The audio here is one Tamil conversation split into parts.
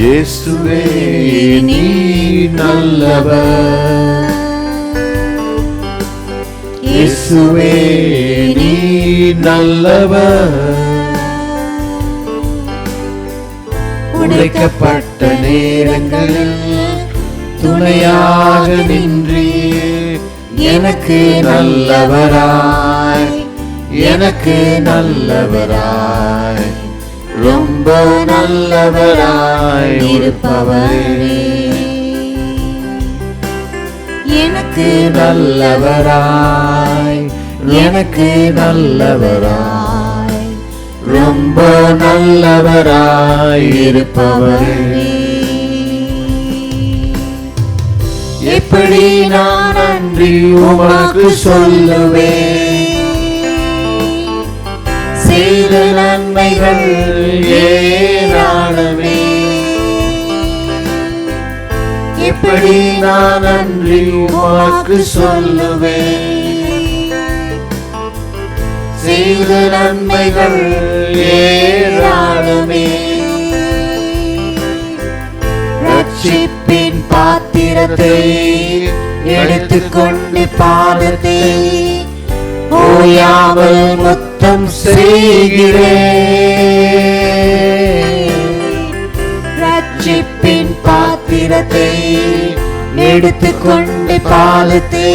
இயேசுவே நீ நல்லவர். இயேசுவே நீ நல்லவர். உடைக்கப்பட்ட நேரங்களில் துணையாக நின்றி எனக்கு நல்லவராய் எனக்கு நல்லவராய். ரொம்ப நல்லவராய் இருப்பவரே. எனக்கு நல்லவராய் எனக்கு நல்லவராய் ரொம்ப நல்லவராய் இருப்பவரே. எப்படி நான் நன்றி உமக்கு சொல்லுவேன்? செய்த நன்மைகள் ஏராளமே. எப்படி நான் நன்றி உமக்கு சொல்லுவேன். செய்த நன்மைகள் ஏராளமே. ரட்சிப்பின் பாத்திரத்தை எடுத்துக்கொண்டு பாதத்தை ஓயாமல் முத்தம் செய்கிறேன் ரட்சிப்பின் பாத்திரத்தை எடுத்துக்கொண்டு பாலத்தை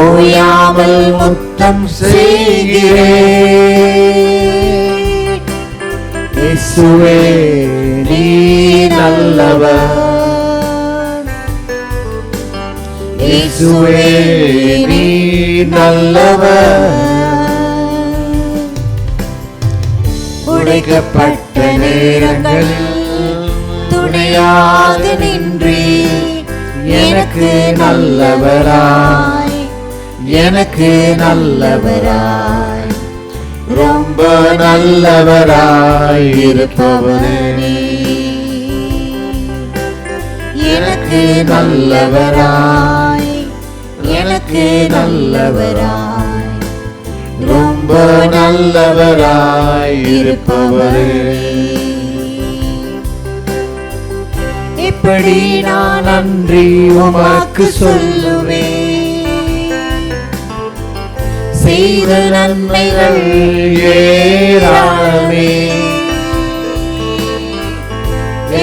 ஓயாமல் முத்தம் செய்கிறேன் இயேசுவே நீ நல்லவர். இயேசுவே நீ நல்லவர். உடைக்கப்பட்ட நேரங்களில் துணையாக நின்றே. எனக்கு நல்லவராய் எனக்கு நல்லவராய். ரொம்ப நல்லவராய் இருப்பவனே எனக்கு நல்லவராய் எனக்கு நல்லவராய். ரொம்ப நல்லவராய் இருப்பவரே எப்படி நான் நன்றி உமக்கு சொல்லுவேன் செய்த நன்மைகள் ஏராளமே.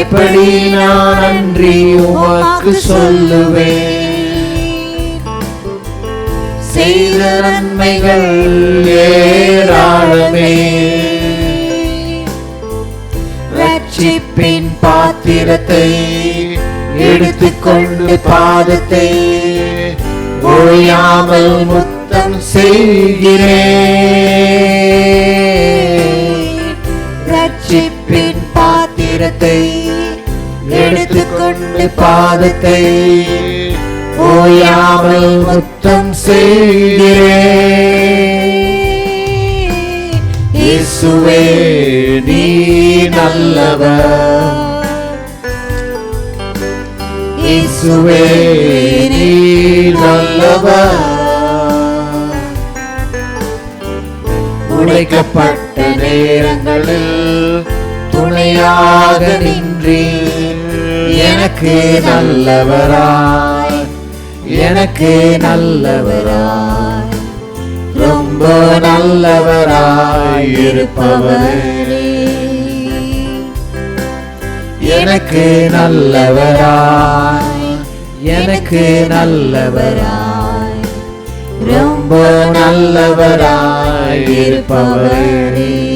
எப்படி நான் நன்றி உமக்கு சொல்லுவேன் செய்த நன்மைகள் பாத்திரத்தை எடுத்துக்கொண்டு பாதத்தை ஓயாமல் முத்தம் செய்கிறேன். ரட்சிப்பின் பாத்திரத்தை எடுத்துக்கொண்டு பாதத்தை ஓயாமல் முத்தம் செய்கிறேன். இயேசுவே நீ நல்லவர். இயேசுவே நீ நல்லவர். உடைக்கப்பட்ட நேரங்களில் துணையாக நின்றீர். எனக்கு நல்லவராய் எனக்கு நல்லவராய். ரொம்ப நல்லவராய் இருப்பவரே எனக்கு நல்லவராய். எனக்கு நல்லவராய். ரொம்ப நல்லவராய் இருப்பவரே.